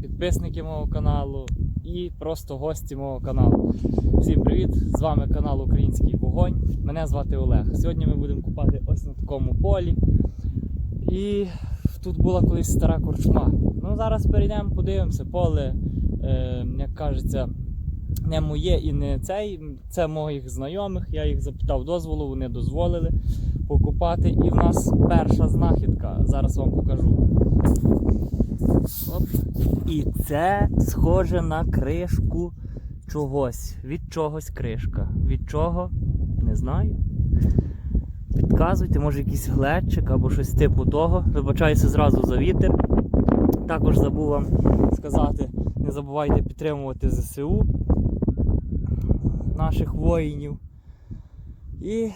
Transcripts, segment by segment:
підписники мого каналу і просто гості мого каналу. Всім привіт! З вами канал Український Вогонь. Мене звати Олег. Сьогодні ми будемо купати ось на такому полі. І тут була колись стара корчма. Ну зараз перейдемо, подивимося. Поле, е, як кажеться, не моє і не цей. Це моїх знайомих. Я їх запитав дозволу, вони дозволили покупати. І в нас перша знахідка. Зараз вам покажу. Оп. І це схоже на кришку чогось. Від чогось кришка. Від чого? Не знаю. Підказуйте, може якийсь глечик або щось типу того. Вибачаюся зразу за вітер. Також забув вам сказати, не забувайте підтримувати ЗСУ наших воїнів. І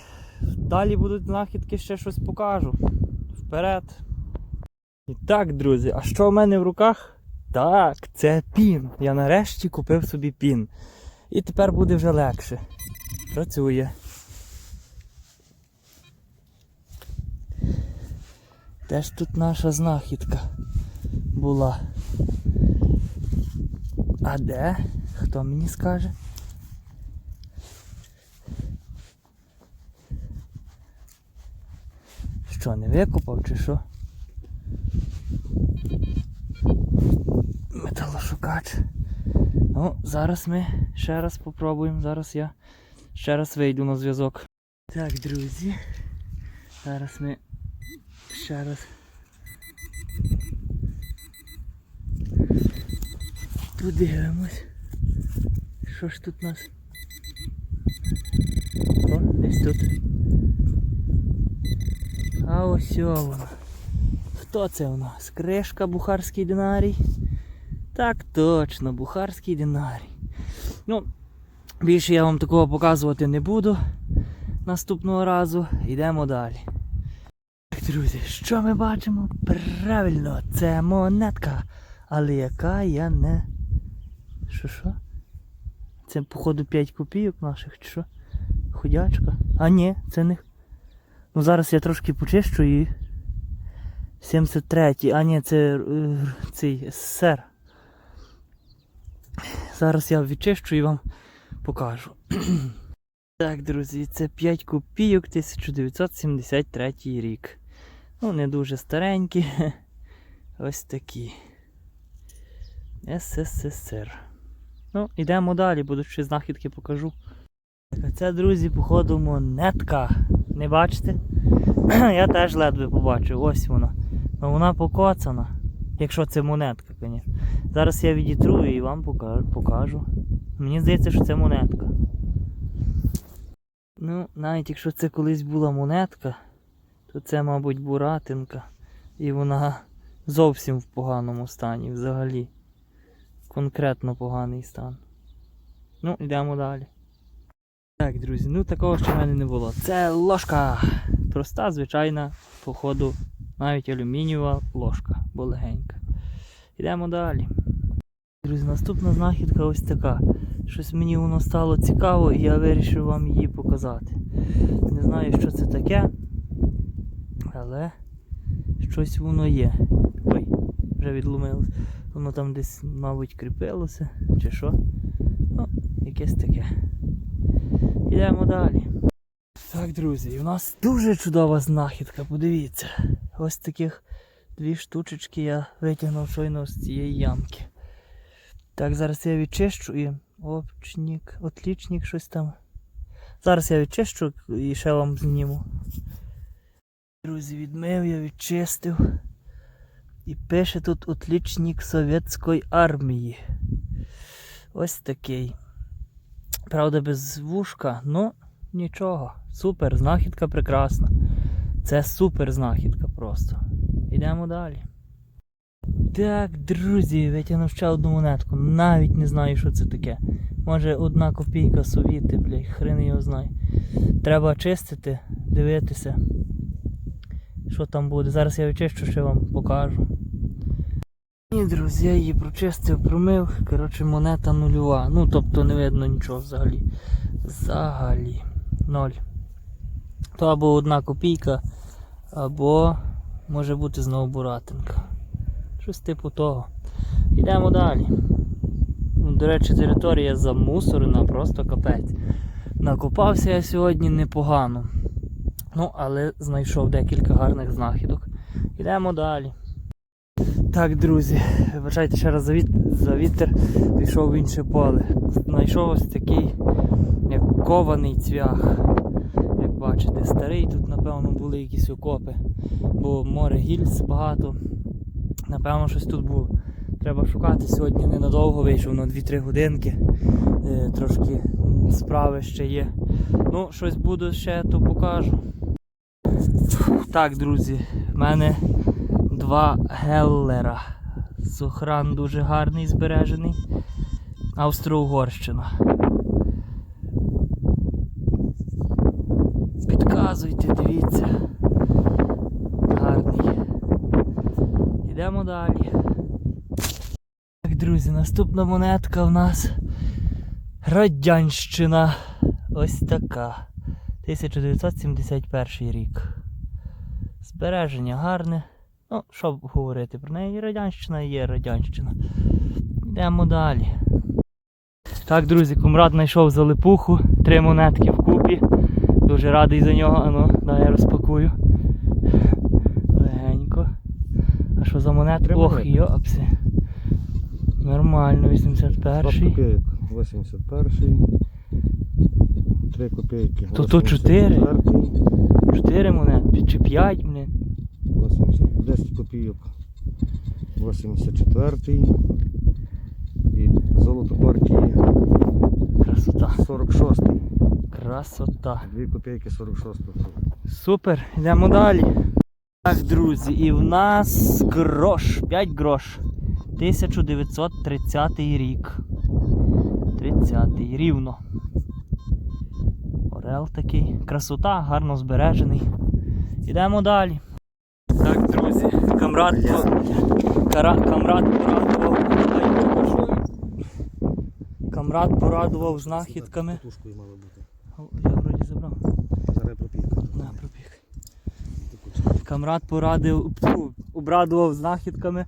далі будуть знахідки, ще щось покажу. Вперед! І так, друзі, а що в мене в руках? Так, це пін. Я нарешті купив собі пін. І тепер буде вже легше. Працює. Де ж тут наша знахідка була? А де? Хто мені скаже? Що, не викопав чи що? Металошукач. Ну, зараз ми ще раз попробуємо. Зараз я ще раз вийду на зв'язок. Так, друзі. Зараз ми ще раз. Подивимось. Що ж тут у нас? О, десь тут. А ось воно. Хто це у нас? Кришка Бухарський динарій? Так точно, Бухарський динарій. Ну, більше я вам такого показувати не буду наступного разу. Йдемо далі. Так, друзі, що ми бачимо? Правильно, це монетка. Але яка я не. Що що? Це, походу, 5 копійок наших, чи що? Ходячка? А ні, це не. Ну зараз я трошки почищу і. 73-й, а ні, це е, цей СССР. Зараз я відчищу і вам покажу. так, друзі, це 5 копійок 1973 рік. Ну, не дуже старенькі. Ось такі. СССР. Ну, йдемо далі, буду ще знахідки покажу. Так, а це, друзі, походу, монетка. Не бачите? Я теж ледве побачив, ось вона. Ну вона покоцана. Якщо це монетка, звісно. Зараз я відітру і вам покажу. Мені здається, що це монетка. Ну, навіть якщо це колись була монетка, то це, мабуть, буратинка. І вона зовсім в поганому стані взагалі. Конкретно поганий стан. Ну, йдемо далі. Так, друзі, ну такого ще в мене не було. Це ложка. Проста, звичайна, походу, навіть алюмінієва ложка, бо легенька. Йдемо далі. Друзі, наступна знахідка ось така. Щось мені воно стало цікаво і я вирішив вам її показати. Не знаю, що це таке, але щось воно є. Ой, вже відломилось. Воно там десь, мабуть, кріпилося, чи що. Ну, якесь таке. Йдемо далі. Так, друзі, у нас дуже чудова знахідка, подивіться. Ось таких дві штучечки я витягнув щойно з цієї ямки. Так, зараз я відчищу і. Опчник, отлічник, щось там. Зараз я відчищу і ще вам зніму. Друзі, відмив, я відчистив. І пише тут отлічник Совєтської армії. Ось такий. Правда, без вушка, ну нічого. Супер, знахідка прекрасна. Це супер знахідка просто. Йдемо далі. Так, друзі, витягнув ще одну монетку. Навіть не знаю, що це таке. Може одна копійка совіти, блядь, хрен його знає. Треба чистити, дивитися. Що там буде. Зараз я відчищу, ще вам покажу. Ні, друзі, я її прочистив, промив. Коротше, монета нульова. Ну, тобто не видно нічого взагалі. Взагалі. Ноль. То або одна копійка, або може бути знову буратинка. Щось типу того. Йдемо далі. До речі, територія замусорена, просто капець. Накопався я сьогодні непогано. Ну, але знайшов декілька гарних знахідок. Йдемо далі. Так, друзі, вибачайте ще раз за, віт... за вітер пішов в інше поле. Знайшов ось такий, як кований цвях. Як бачите, старий, тут, напевно, були якісь окопи, бо море гільз багато. Напевно, щось тут було. Треба шукати. Сьогодні ненадовго вийшов на 2-3 годинки. Е, трошки справи ще є. Ну, щось буду ще, то покажу. Так, друзі, в мене два геллера. Сохран дуже гарний, збережений. Австро-Угорщина. Підказуйте, дивіться. Гарний. Йдемо далі. Так, друзі, наступна монетка в нас Радянщина. Ось така. 1971 рік. Збереження гарне. Ну, що говорити про неї? Радянщина є радянщина. Йдемо далі. Так, друзі, кумрад знайшов залипуху, три монетки вкупі. Дуже радий за нього. Ану, дай я розпакую. Легенько. А що за монетка? Ох, йопси. Нормально, 81. копійок 81. 3 копійки. То чотири? 84, 4 монетки чи 5, блін. 80, 10 копійок. 84. І золото партії Красота. 46. Красота. 2 копійки 46. Супер, йдемо далі. Так, друзі, і в нас грош, 5 грош. 1930 рік. 30 рівно. Орел такий. Красота, гарно збережений. Йдемо далі. Камрад, кара, камрад порадував. Камрад порадував знахідками. Тушкою мало бути. Я вроді забрав. Зараз пропійка. На, пробіг. Камрад порадив, обрадував знахідками.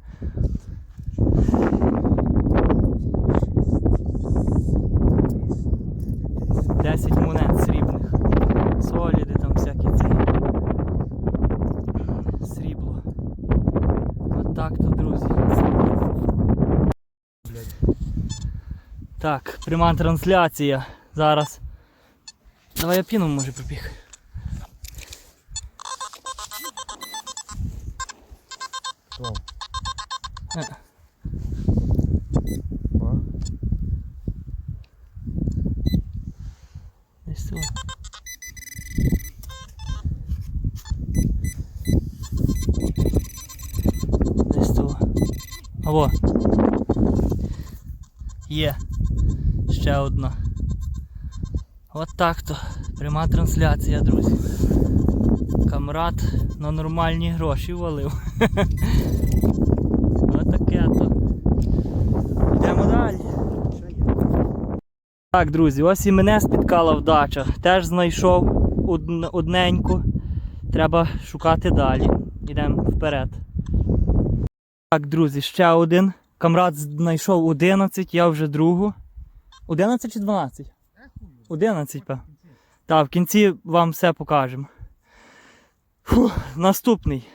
Десять монет срібних. Соліди там всякі ці. Срібло. От так то, друзі. Так, пряма трансляція. Зараз. Давай я піну може пробіг. Е. Десь тут. Десь тут. Або. Є. Ще одна. От так то. Пряма трансляція, друзі. Камрад на нормальні гроші валив. Отаке то. Йдемо далі. Так, друзі, ось і мене спіткала вдача. Теж знайшов одн- одненьку. Треба шукати далі. Йдемо вперед. Так, друзі, ще один. Камрад знайшов 11, я вже другу. 11 чи 12? 11, певно. Так, в кінці вам все покажемо. Фу, наступний.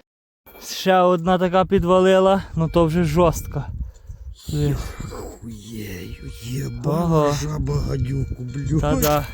Ще одна така підвалила, ну то вже жорстко. Хуєю, єба, жаба гадюку, блю. Та-да.